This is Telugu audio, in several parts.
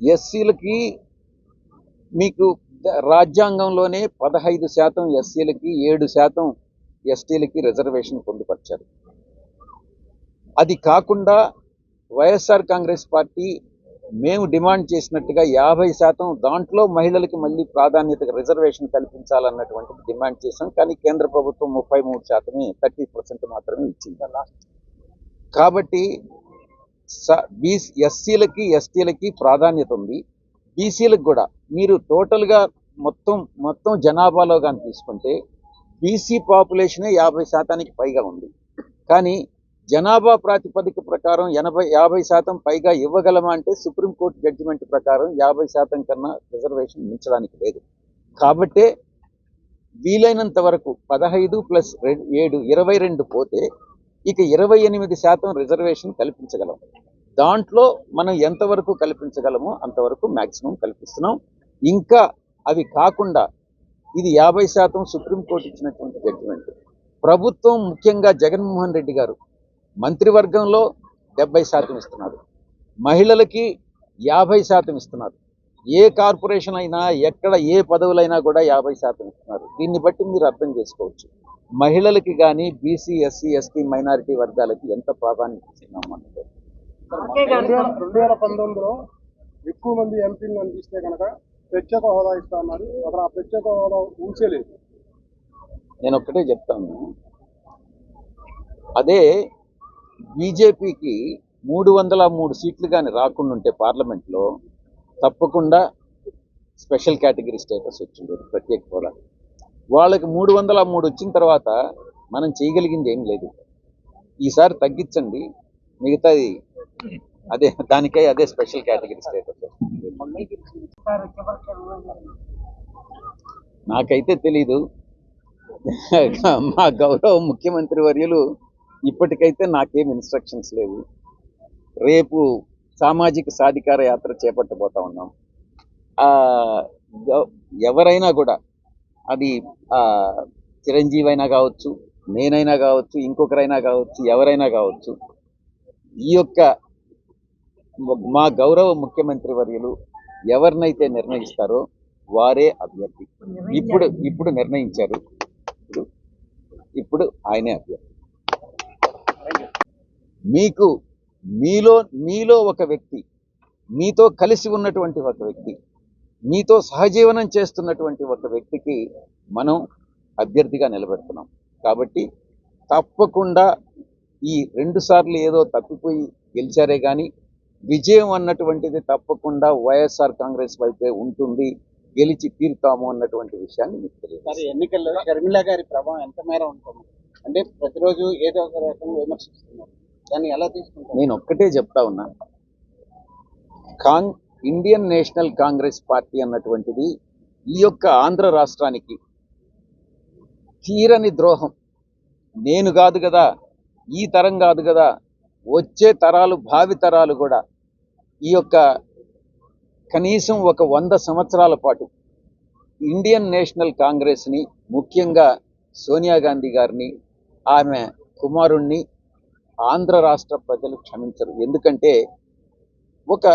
ఎస్సీలకి మీకు రాజ్యాంగంలోనే పదహైదు శాతం ఎస్సీలకి ఏడు శాతం ఎస్టీలకి రిజర్వేషన్ పొందుపరిచారు. అది కాకుండా వైఎస్ఆర్ కాంగ్రెస్ పార్టీ మేము డిమాండ్ చేసినట్టుగా యాభై శాతం దాంట్లో మహిళలకి మళ్ళీ ప్రాధాన్యత రిజర్వేషన్ కల్పించాలన్నటువంటి డిమాండ్ చేశాం. కానీ కేంద్ర ప్రభుత్వం ముప్పై మూడు శాతమే థర్టీ పర్సెంట్ మాత్రమే ఇచ్చింది. కాబట్టి బీసీ ఎస్సీలకి ఎస్టీలకి ప్రాధాన్యత ఉంది. బీసీలకు కూడా. మీరు టోటల్గా మొత్తం మొత్తం జనాభాలో కానీ తీసుకుంటే బీసీ పాపులేషనే యాభై శాతానికి పైగా ఉంది. కానీ జనాభా ప్రాతిపదిక ప్రకారం ఎనభై యాభై శాతం పైగా ఇవ్వగలమా అంటే సుప్రీంకోర్టు జడ్జిమెంట్ ప్రకారం యాభై శాతం కన్నా రిజర్వేషన్ మించడానికి లేదు. కాబట్టే వీలైనంత వరకు పదహైదు ప్లస్ రెండు ఏడు ఇరవై రెండు పోతే ఇక ఇరవై ఎనిమిది శాతం రిజర్వేషన్ కల్పించగలం. దాంట్లో మనం ఎంతవరకు కల్పించగలమో అంతవరకు మ్యాక్సిమం కల్పిస్తున్నాం. ఇంకా అవి కాకుండా ఇది యాభై శాతం సుప్రీంకోర్టు ఇచ్చినటువంటి జడ్జిమెంట్. ప్రభుత్వం ముఖ్యంగా జగన్మోహన్ రెడ్డి గారు మంత్రివర్గంలో డెబ్బై శాతం ఇస్తున్నారు. మహిళలకి యాభై శాతం ఇస్తున్నారు. ఏ కార్పొరేషన్ అయినా ఎక్కడ ఏ పదవులైనా కూడా యాభై శాతం ఇస్తున్నారు. దీన్ని బట్టి మీరు అర్థం చేసుకోవచ్చు. మహిళలకి కానీ బీసీ ఎస్సీ ఎస్టీ మైనారిటీ వర్గాలకి ఎంత ప్రాధాన్యత ఇస్తున్నాము అన్నది రెండు వేల పంతొమ్మిదిలో ఎక్కువ మంది ఎంపీలు అనిపిస్తే కనుక ప్రత్యేక హోదా ఇస్తా అన్నారు. అక్కడ ఆ ప్రత్యేక హోదా ఊసేలేదు నేను ఒక్కటే చెప్తాను. అదే బీజేపీకి మూడు వందల మూడు సీట్లు కానీ రాకుండా ఉంటే పార్లమెంట్లో తప్పకుండా స్పెషల్ కేటగిరీ స్టేటస్ వచ్చింది ప్రత్యేక హోదా. వాళ్ళకి మూడు వందల మూడు వచ్చిన తర్వాత మనం చేయగలిగింది ఏం లేదు. ఈసారి తగ్గించండి. మిగతాది అదే దానికై అదే స్పెషల్ కేటగిరీ స్టేటస్ నాకైతే తెలీదు. మా గౌరవ ముఖ్యమంత్రి వర్యులు ఇప్పటికైతే నాకేం ఇన్స్ట్రక్షన్స్ లేవు. రేపు సామాజిక సాధికార యాత్ర చేపట్టబోతా ఉన్నాం. ఎవరైనా కూడా అది చిరంజీవి అయినా కావచ్చు నేనైనా కావచ్చు ఇంకొకరైనా కావచ్చు ఎవరైనా కావచ్చు ఈ యొక్క మా గౌరవ ముఖ్యమంత్రి వర్యులు ఎవరినైతే నిర్ణయిస్తారో వారే అభ్యర్థి. ఇప్పుడు ఇప్పుడు నిర్ణయించారు. ఇప్పుడు ఇప్పుడు ఆయనే అభ్యర్థి. మీకు మీలో మీలో ఒక వ్యక్తి మీతో కలిసి ఉన్నటువంటి ఒక వ్యక్తి మీతో సహజీవనం చేస్తున్నటువంటి ఒక వ్యక్తికి మనం అభ్యర్థిగా నిలబెడుతున్నాం. కాబట్టి తప్పకుండా ఈ రెండు సార్లు ఏదో తప్పిపోయి గెలిచారే కానీ విజయం అన్నటువంటిది తప్పకుండా వైఎస్ఆర్ కాంగ్రెస్ వైపే ఉంటుంది గెలిచి తీరుతాము అన్నటువంటి విషయాన్ని మీకు తెలియదు ఎన్నికల్లో షర్మిల గారి ప్రభావం ఎంత మేర ఉంటుంది? అంటే ప్రతిరోజు ఏదో ఒక రకంగా విమర్శిస్తున్నారు. దాన్ని ఎలా తీసుకుంటారు? నేను ఒక్కటే చెప్తా ఉన్నా. కాంగ్ ఇండియన్ నేషనల్ కాంగ్రెస్ పార్టీ అన్నటువంటిది ఈ యొక్క ఆంధ్ర రాష్ట్రానికి తీరని ద్రోహం. నేను కాదు కదా ఈ తరం కాదు కదా వచ్చే తరాలు భావి తరాలు కూడా ఈ యొక్క కనీసం ఒక వంద సంవత్సరాల పాటు ఇండియన్ నేషనల్ కాంగ్రెస్ని ముఖ్యంగా సోనియా గాంధీ గారిని ఆమె కుమారుణ్ణి ఆంధ్ర రాష్ట్ర ప్రజలు క్షమించరు. ఎందుకంటే ఒక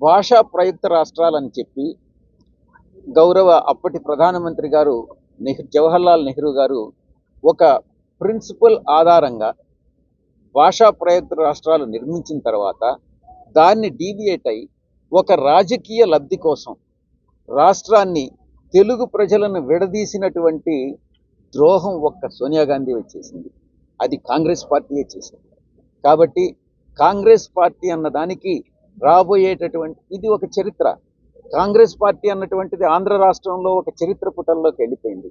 భాషా ప్రయుక్త రాష్ట్రాలని చెప్పి గౌరవ అప్పటి ప్రధానమంత్రి గారు నెహ్ జవహర్లాల్ నెహ్రూ గారు ఒక ప్రిన్సిపల్ ఆధారంగా భాషా ప్రయుక్త రాష్ట్రాలు నిర్మించిన తర్వాత దాన్ని డీవియేట్ అయి ఒక రాజకీయ లబ్ధి కోసం రాష్ట్రాన్ని తెలుగు ప్రజలను విడదీసినటువంటి ద్రోహం ఒక్క సోనియా గాంధీ వచ్చేసింది. అది కాంగ్రెస్ పార్టీయే చేసింది. కాబట్టి కాంగ్రెస్ పార్టీ అన్న దానికి రాబోయేటటువంటి ఇది ఒక చరిత్ర. కాంగ్రెస్ పార్టీ అన్నటువంటిది ఆంధ్ర రాష్ట్రంలో ఒక చరిత్ర పుటల్లోకి వెళ్ళిపోయింది.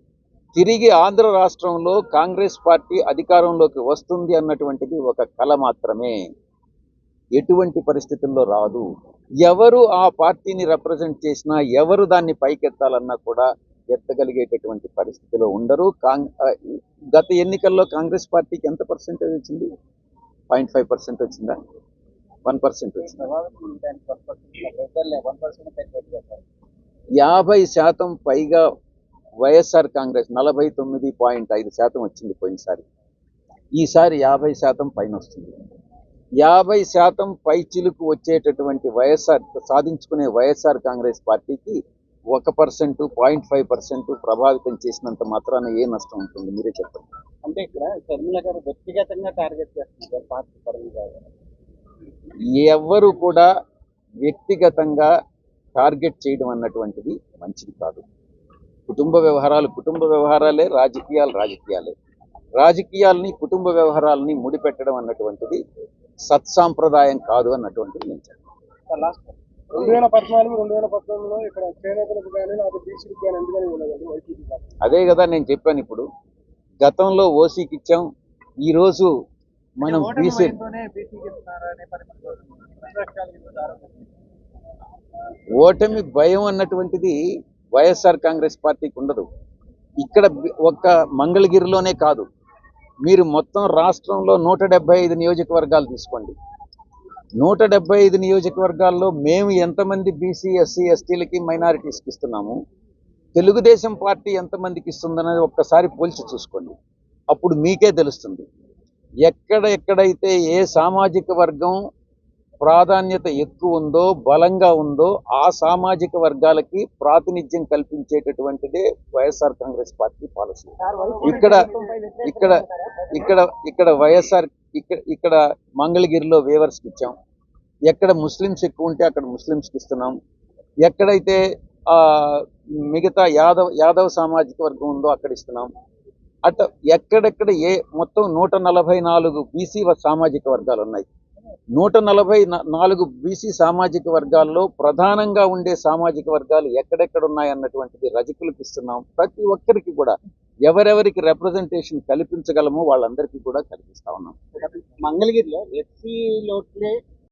తిరిగి ఆంధ్ర రాష్ట్రంలో కాంగ్రెస్ పార్టీ అధికారంలోకి వస్తుంది అన్నటువంటిది ఒక కళ మాత్రమే. ఎటువంటి పరిస్థితుల్లో రాదు. ఎవరు ఆ పార్టీని రిప్రజెంట్ చేసినా ఎవరు దాన్ని పైకెత్తాలన్నా కూడా ఎత్తగలిగేటటువంటి పరిస్థితిలో ఉండరు. కాంగ్ గత ఎన్నికల్లో కాంగ్రెస్ పార్టీకి ఎంత పర్సెంటేజ్ వచ్చింది? పాయింట్ ఫైవ్ పర్సెంట్ వచ్చిందా? వన్ పర్సెంట్ వచ్చిందా? వన్ పర్సెంట్ యాభై శాతం పైగా వైఎస్ఆర్ కాంగ్రెస్ నలభై తొమ్మిది పాయింట్ ఐదు శాతం వచ్చింది పోయినసారి. ఈసారి యాభై శాతం పైన వస్తుంది. యాభై శాతం పైచిలుకు వచ్చేటటువంటి వైఎస్ఆర్ సాధించుకునే వైఎస్ఆర్ కాంగ్రెస్ పార్టీకి ఒక పర్సెంట్ పాయింట్ ఫైవ్ పర్సెంట్ ప్రభావితం చేసినంత మాత్రాన ఏ నష్టం ఉంటుంది? మీరే చెప్పండి. అంటే ఇక్కడ షర్మిల గారు వ్యక్తిగతంగా టార్గెట్ చేస్తున్నారు పార్టీ పరంగా. ఎవ్వరు కూడా వ్యక్తిగతంగా టార్గెట్ చేయడం అన్నటువంటిది మంచిది కాదు. కుటుంబ వ్యవహారాలు కుటుంబ వ్యవహారాలే రాజకీయాలు రాజకీయాలే. రాజకీయాల్ని కుటుంబ వ్యవహారాలని ముడిపెట్టడం అన్నటువంటిది సత్సాంప్రదాయం కాదు అన్నటువంటిది నేను చెప్తాను లాస్ట్ రెండు వేల పద్నాలుగు రెండు వేల పంతొమ్మిదిలో ఇక్కడ చేనేతలకు కానీ నాకు బీసీలకు కానీ ఎందుకని ఇవ్వలేదండి వైసీపీ పార్టీ. అదే కదా నేను చెప్పాను ఇప్పుడు. గతంలో ఓసీకి ఇచ్చాం. ఈరోజు మనం బీసీ ఓటమి భయం అన్నటువంటిది వైఎస్ఆర్ కాంగ్రెస్ పార్టీకి ఉండదు. ఇక్కడ ఒక్క మంగళగిరిలోనే కాదు. మీరు మొత్తం రాష్ట్రంలో నూట డెబ్బై ఐదు నియోజకవర్గాలు తీసుకోండి. నూట డెబ్బై ఐదు నియోజకవర్గాల్లో మేము ఎంతమంది బీసీ ఎస్సీ ఎస్టీలకి మైనారిటీస్కి ఇస్తున్నాము? తెలుగుదేశం పార్టీ ఎంతమందికి ఇస్తుందనేది ఒక్కసారి పోల్చి చూసుకోండి. అప్పుడు మీకే తెలుస్తుంది. ఎక్కడ ఎక్కడైతే ఏ సామాజిక వర్గం ప్రాధాన్యత ఎక్కువ ఉందో బలంగా ఉందో ఆ సామాజిక వర్గాలకి ప్రాతినిధ్యం కల్పించేటటువంటిదే వైఎస్ఆర్ కాంగ్రెస్ పార్టీ పాలసీ. ఇక్కడ ఇక్కడ ఇక్కడ ఇక్కడ వైఎస్ఆర్ ఇక్కడ ఇక్కడ మంగళగిరిలో వేవర్స్కి ఇచ్చాం. ఎక్కడ ముస్లిమ్స్ ఎక్కువ ఉంటే అక్కడ ముస్లిమ్స్కి ఇస్తున్నాం. ఎక్కడైతే ఆ, మిగతా యాదవ్ యాదవ్ సామాజిక వర్గం ఉందో అక్కడ ఇస్తున్నాం. అట్ ఎక్కడెక్కడ ఏ మొత్తం నూట నలభై నాలుగు బీసీ సామాజిక వర్గాలు ఉన్నాయి. నూట నలభై నాలుగు బీసీ సామాజిక వర్గాల్లో ప్రధానంగా ఉండే సామాజిక వర్గాలు ఎక్కడెక్కడ ఉన్నాయన్నటువంటిది రజకులకు ఇస్తున్నాం. ప్రతి ఒక్కరికి కూడా ఎవరెవరికి రిప్రజెంటేషన్ కల్పించగలమో వాళ్ళందరికీ కూడా కల్పిస్తా ఉన్నాం. మంగళగిరిలో ఎస్సీలోట్లే